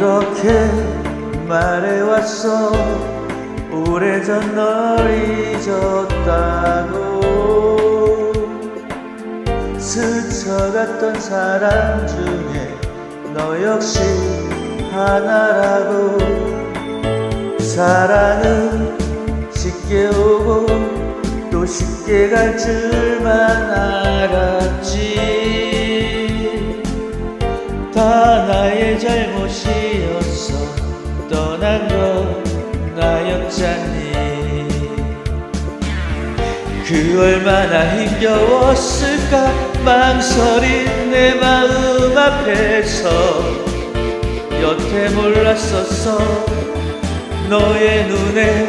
너에게 말해왔어. 오래전 널 잊었다고. 스쳐갔던 사람 중에 너 역시 하나라고. 사랑은 쉽게 오고 또 쉽게 갈 줄만 알았지 다 나의 잘못이었어. 떠난 건 나였잖니. 그 얼마나 힘겨웠을까. 망설인 내 마음 앞에서. 여태 몰랐었어. 너의 눈에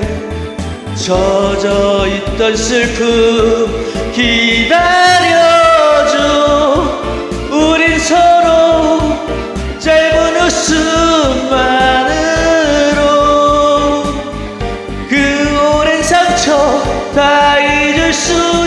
젖어 있던 슬픔 기다려줘. 우린 서로 웃음만으로 그 오랜 상처 다 잊을 수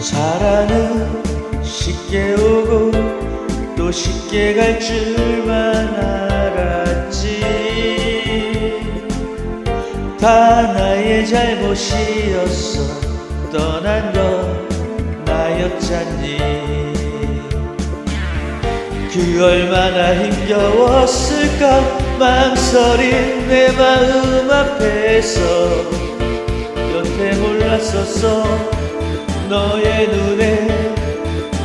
사랑은 쉽게 오고 또 쉽게 갈 줄만 알았지. 다 나의 잘못이었어. 떠난 건 나였잖니. 그 얼마나 힘겨웠을까. 망설인 내 마음 앞에서. 여태 몰랐었어 너의 눈에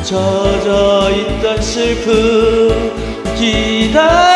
젖어 있던 슬픔 기다